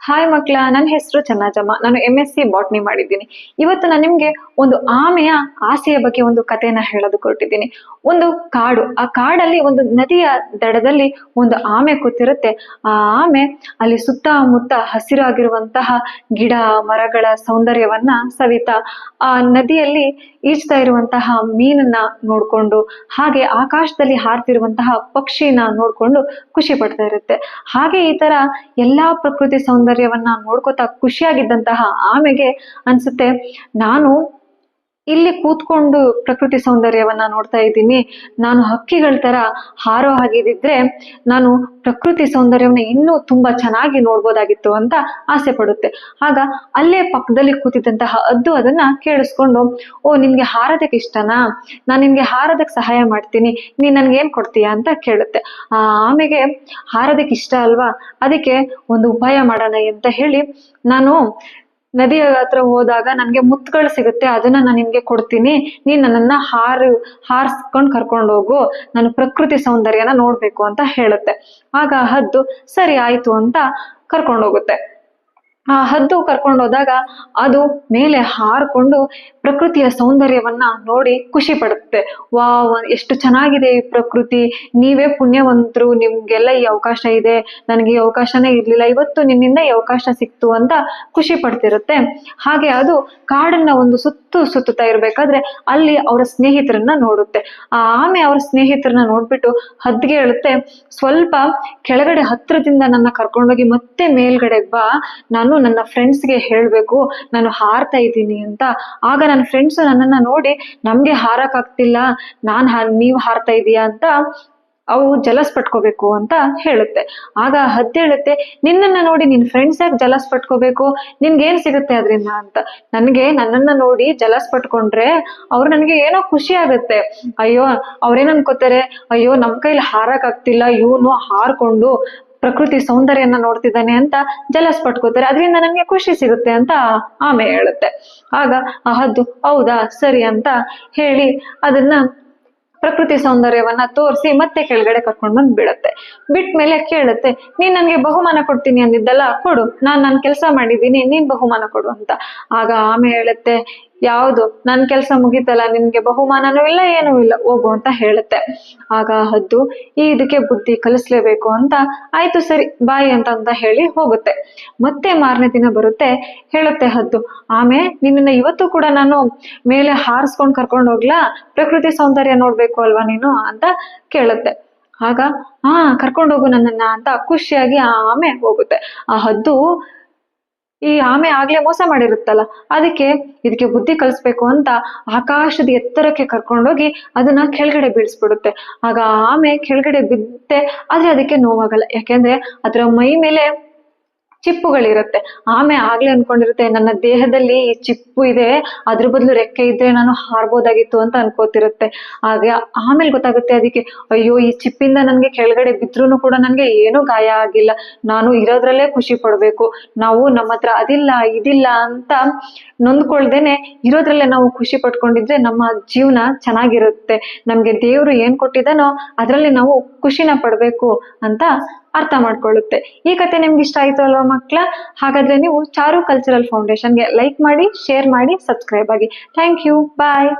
Hi ಮಕ್ಕಳ ನನ್ನ ಹೆಸರು ಚನ್ನಾಜಮ್ಮ ನಾನು ಎಂ ಎಸ್ ಸಿ ಬಾಟ್ನಿ ಮಾಡಿದ್ದೀನಿ. ಇವತ್ತು ನಾನು ನಿಮ್ಗೆ ಒಂದು ಆಮೆಯ ಆಸೆಯ ಬಗ್ಗೆ ಒಂದು ಕಥೆನ ಹೇಳೋದು ಕೊಟ್ಟಿದ್ದೀನಿ ಒಂದು ಕಾಡು, ಆ ಕಾಡಲ್ಲಿ ಒಂದು ನದಿಯ ದಡದಲ್ಲಿ ಒಂದು ಆಮೆ ಕೂತಿರುತ್ತೆ. ಆ ಆಮೆ ಅಲ್ಲಿ ಸುತ್ತಮುತ್ತ ಹಸಿರಾಗಿರುವಂತಹ ಗಿಡ, ಮರಗಳ ಸೌಂದರ್ಯವನ್ನ ಸವಿತಾ, ಆ ನದಿಯಲ್ಲಿ ಈಜ್ತಾ ಇರುವಂತಹ ಮೀನನ್ನ ನೋಡ್ಕೊಂಡು, ಹಾಗೆ ಆಕಾಶದಲ್ಲಿ ಹಾರ್ತಿರುವಂತಹ ಪಕ್ಷಿನ ನೋಡ್ಕೊಂಡು ಖುಷಿ ಪಡ್ತಾ ಇರುತ್ತೆ. ಹಾಗೆ ಈ ತರ ಎಲ್ಲಾ ಪ್ರಕೃತಿ ಸೌಂದರ್ಯವನ್ನ ನೋಡ್ಕೋತಾ ಖುಷಿಯಾಗಿದ್ದಂತಹ ಆಮೆಗೆ ಅನ್ಸುತ್ತೆ. ನಾನು ಇಲ್ಲಿ ಕೂತ್ಕೊಂಡು ಪ್ರಕೃತಿ ಸೌಂದರ್ಯವನ್ನ ನೋಡ್ತಾ ಇದ್ದೀನಿ. ನಾನು ಹಕ್ಕಿಗಳ ತರ ಹಾರೋ ಹಾಗಿದ್ರೆ ನಾನು ಪ್ರಕೃತಿ ಸೌಂದರ್ಯವನ್ನ ಇನ್ನೂ ತುಂಬಾ ಚೆನ್ನಾಗಿ ನೋಡ್ಬೋದಾಗಿತ್ತು ಅಂತ ಆಸೆ ಪಡುತ್ತೆ. ಆಗ ಅಲ್ಲೇ ಪಕ್ಕದಲ್ಲಿ ಕೂತಿದ್ದಂತಹ ಅದ್ದು ಅದನ್ನ ಕೇಳಿಸ್ಕೊಂಡು, ಓ ನಿಮ್ಗೆ ಹಾರೋದಕ್ಕೆ ಇಷ್ಟನಾ? ನಾನು ನಿಮ್ಗೆ ಹಾರೋದಕ್ಕೆ ಸಹಾಯ ಮಾಡ್ತೀನಿ. ನೀನ್ ನನ್ಗೆ ಏನ್ ಕೊಡ್ತೀಯಾ? ಅಂತ ಕೇಳುತ್ತೆ. ಆ ಆಮೆಗೆ ಹಾರೋದಕ್ಕೆ ಇಷ್ಟ ಅಲ್ವಾ? ಅದಕ್ಕೆ ಒಂದು ಉಪಾಯ ಮಾಡೋಣ ಅಂತ ಹೇಳಿ ನಾನು ನದಿಯ ಹತ್ರ ಹೋದಾಗ ನನ್ಗೆ ಮುತ್ತುಗಳು ಸಿಗುತ್ತೆ, ಅದನ್ನ ನಾನು ನಿನ್ಗೆ ಕೊಡ್ತೀನಿ. ನೀನ್ ನನ್ನನ್ನ ಹಾರು, ಹಾರಿಸ್ಕೊಂಡ್ ಕರ್ಕೊಂಡು ಹೋಗು. ನಾನು ಪ್ರಕೃತಿ ಸೌಂದರ್ಯನ ನೋಡ್ಬೇಕು ಅಂತ ಹೇಳುತ್ತೆ. ಆಗ ಹದ್ದು, ಸರಿ, ಆಯ್ತು ಅಂತ ಕರ್ಕೊಂಡು ಹೋಗುತ್ತೆ. ಆ ಹದ್ದು ಕರ್ಕೊಂಡು ಹೋದಾಗ ಅದು ಮೇಲೆ ಹಾರ್ಕೊಂಡು ಪ್ರಕೃತಿಯ ಸೌಂದರ್ಯವನ್ನ ನೋಡಿ ಖುಷಿ ಪಡುತ್ತೆ. ವಾ ಎಷ್ಟು ಚೆನ್ನಾಗಿದೆ ಈ ಪ್ರಕೃತಿ. ನೀವೇ ಪುಣ್ಯವಂತರು, ನಿಮ್ಗೆಲ್ಲ ಈ ಅವಕಾಶ ಇದೆ. ನನಗೆ ಈ ಅವಕಾಶನೇ ಇರ್ಲಿಲ್ಲ. ಇವತ್ತು ನಿನ್ನಿಂದ ಈ ಅವಕಾಶ ಸಿಕ್ತು ಅಂತ ಖುಷಿ ಪಡ್ತಿರುತ್ತೆ. ಹಾಗೆ ಅದು ಕಾಡನ್ನ ಒಂದು ಸುತ್ತು ಸುತ್ತುತ್ತಾ ಇರ್ಬೇಕಾದ್ರೆ ಅಲ್ಲಿ ಅವರ ಸ್ನೇಹಿತರನ್ನ ನೋಡುತ್ತೆ. ಆ ಆಮೆ ಅವ್ರ ಸ್ನೇಹಿತರನ್ನ ನೋಡ್ಬಿಟ್ಟು ಹದ್ಗೆ ಹೇಳುತ್ತೆ ಸ್ವಲ್ಪ ಕೆಳಗಡೆ ಹತ್ರದಿಂದ ನನ್ನ ಕರ್ಕೊಂಡೋಗಿ ಮತ್ತೆ ಮೇಲ್ಗಡೆ ಬಾ. ನಾನು ನನ್ನ ಫ್ರೆಂಡ್ಸ್ಗೆ ಹೇಳ್ಬೇಕು, ನಾನು ಹಾರ್ತಾ ಇದ್ದೀನಿ ಅಂತ. ಆಗ ನನ್ನ ಫ್ರೆಂಡ್ಸ್ ನನ್ನನ್ನ ನೋಡಿ, ನಮ್ಗೆ ಹಾರಕ್ ಆಗ್ತಿಲ್ಲ. ನಾನ್ ನೀವ್ ಹಾರ್ತಾ ಇದೀಯಾ? ಅಂತ ಅವು ಜಲಸ್ ಪಟ್ಕೋಬೇಕು ಅಂತ ಹೇಳುತ್ತೆ. ಆಗ ಹದ್ದು ಹೇಳುತ್ತೆ, ನಿನ್ನನ್ನ ನೋಡಿ ನಿನ್ ಫ್ರೆಂಡ್ಸ್ ಯಾಕೆ ಜಲಸ್ ಪಟ್ಕೋಬೇಕು? ನಿನ್ಗೆ ಏನ್ ಸಿಗುತ್ತೆ ಅದರಿಂದ? ಅಂತ. ನನ್ಗೆ ನನ್ನನ್ನ ನೋಡಿ ಜಲಸ್ ಪಟ್ಕೊಂಡ್ರೆ, ಅವ್ರು ನನ್ಗೆ ಏನೋ ಖುಷಿ ಆಗುತ್ತೆ. ಅಯ್ಯೋ, ಅವ್ರೇನ್ ಅನ್ಕೋತಾರೆ? ಅಯ್ಯೋ, ನಮ್ ಕೈಲಿ ಹಾರಕ್ ಆಗ್ತಿಲ್ಲ. ಇವನು ಹಾರ್ಕೊಂಡು ಪ್ರಕೃತಿ ಸೌಂದರ್ಯನ ನೋಡ್ತಿದ್ದಾನೆ ಅಂತ ಜಲಸ್ ಪಟ್ಕೋತಾರೆ. ಅದರಿಂದ ನಮ್ಗೆ ಖುಷಿ ಸಿಗುತ್ತೆ ಅಂತ ಆಮೆ ಹೇಳುತ್ತೆ. ಆಗ ಹದ್ದು, ಹೌದಾ, ಸರಿ ಅಂತ ಹೇಳಿ ಅದನ್ನ ಪ್ರಕೃತಿ ಸೌಂದರ್ಯವನ್ನ ತೋರಿಸಿ ಮತ್ತೆ ಕೆಳಗಡೆ ಕರ್ಕೊಂಡು ಬಂದು ಬಿಡತ್ತೆ. ಬಿಟ್ಟ ಮೇಲೆ ಕೇಳುತ್ತೆ, ನೀನ್ ನನ್ಗೆ ಬಹುಮಾನ ಕೊಡ್ತೀನಿ ಅಂದಿದ್ದಲ್ಲ, ಕೊಡು. ನಾನ್ ನನ್ ಕೆಲಸ ಮಾಡಿದ್ದೀನಿ, ನೀನ್ ಬಹುಮಾನ ಕೊಡು ಅಂತ. ಆಗ ಆಮೆ ಹೇಳುತ್ತೆ ಯಾವುದು? ನನ್ ಕೆಲಸ ಮುಗಿತಲ್ಲ, ನಿನ್ಗೆ ಬಹುಮಾನನೂ ಇಲ್ಲ, ಏನೂ ಇಲ್ಲ, ಹೋಗು ಅಂತ ಹೇಳುತ್ತೆ. ಆಗ ಹದ್ದು, ಈ ಇದಕ್ಕೆ ಬುದ್ಧಿ ಕಲಿಸ್ಲೇಬೇಕು ಅಂತ ಆಯ್ತು ಸರಿ, ಬಾಯಿ ಅಂತ ಅಂತ ಹೇಳಿ ಹೋಗುತ್ತೆ. ಮತ್ತೆ ಮಾರನೇ ದಿನ ಬರುತ್ತೆ, ಹೇಳುತ್ತೆ ಹದ್ದು, ಆಮೆ ನಿನ್ನ ಇವತ್ತು ಕೂಡ ನಾನು ಮೇಲೆ ಹಾರಿಸ್ಕೊಂಡು ಕರ್ಕೊಂಡು ಹೋಗ್ಲಾ? ಪ್ರಕೃತಿ ಸೌಂದರ್ಯ ನೋಡ್ಬೇಕು ಅಲ್ವಾ ನೀನು ಅಂತ ಕೇಳುತ್ತೆ. ಆಗ ಹಾ ಕರ್ಕೊಂಡು ಹೋಗು ನನ್ನನ್ನ ಅಂತ ಖುಷಿಯಾಗಿ ಆಮೆ ಹೋಗುತ್ತೆ. ಆ ಹದ್ದು ಈ ಆಮೆ ಆಗ್ಲೇ ಮೋಸ ಮಾಡಿರುತ್ತಲ್ಲ? ಅದಕ್ಕೆ ಇದಕ್ಕೆ ಬುದ್ಧಿ ಕಲಿಸ್ಬೇಕು ಅಂತ ಆಕಾಶದ ಎತ್ತರಕ್ಕೆ ಕರ್ಕೊಂಡೋಗಿ ಅದನ್ನ ಕೆಳಗಡೆ ಬೀಳ್ಸ್ಬಿಡುತ್ತೆ. ಆಗ ಆಮೆ ಕೆಳಗಡೆ ಬಿದ್ದೆ, ಆದ್ರೆ ಅದಕ್ಕೆ ನೋವಾಗಲ್ಲ. ಯಾಕೆಂದ್ರೆ ಅದರ ಮೈ ಮೇಲೆ ಚಿಪ್ಪುಗಳಿರುತ್ತೆ. ಆಮೆ ಆಗ್ಲೇ ಅನ್ಕೊಂಡಿರುತ್ತೆ, ನನ್ನ ದೇಹದಲ್ಲಿ ಈ ಚಿಪ್ಪು ಇದೆ, ಅದ್ರ ಬದಲು ರೆಕ್ಕೆ ಇದ್ರೆ ನಾನು ಹಾರ್ಬೋದಾಗಿತ್ತು ಅಂತ ಅನ್ಕೋತಿರುತ್ತೆ. ಹಾಗೆ ಆಮೇಲೆ ಗೊತ್ತಾಗುತ್ತೆ ಅದಕ್ಕೆ, ಅಯ್ಯೋ, ಈ ಚಿಪ್ಪಿಂದ ನನ್ಗೆ ಕೆಳಗಡೆ ಬಿದ್ರೂ ಕೂಡ ನನ್ಗೆ ಏನೂ ಗಾಯ ಆಗಿಲ್ಲ. ನಾನು ಇರೋದ್ರಲ್ಲೇ ಖುಷಿ ಪಡ್ಬೇಕು. ನಾವು ನಮ್ಮ ಹತ್ರ ಅದಿಲ್ಲ, ಇದಿಲ್ಲ ಅಂತ ನೊಂದ್ಕೊಳ್ದೇನೆ ಇರೋದ್ರಲ್ಲೇ ನಾವು ಖುಷಿ ಪಟ್ಕೊಂಡಿದ್ರೆ ನಮ್ಮ ಜೀವನ ಚೆನ್ನಾಗಿರುತ್ತೆ. ನಮ್ಗೆ ದೇವ್ರು ಏನ್ ಕೊಟ್ಟಿದಾನೋ ಅದ್ರಲ್ಲಿ ನಾವು ಖುಷಿನ ಪಡ್ಬೇಕು ಅಂತ ಅರ್ಥ ಮಾಡ್ಕೊಳ್ಳುತ್ತೆ. ಈ ಕತೆ ನಿಮ್ಗೆ ಇಷ್ಟ ಆಯ್ತು ಅಲ್ವಾ ಮಕ್ಕಳ ಹಾಗಾದ್ರೆ ನೀವು ಚಾರು ಕಲ್ಚರಲ್ ಫೌಂಡೇಶನ್ಗೆ ಲೈಕ್ ಮಾಡಿ ಶೇರ್ ಮಾಡಿ ಸಬ್ಸ್ಕ್ರೈಬ್ ಆಗಿ. Thank you bye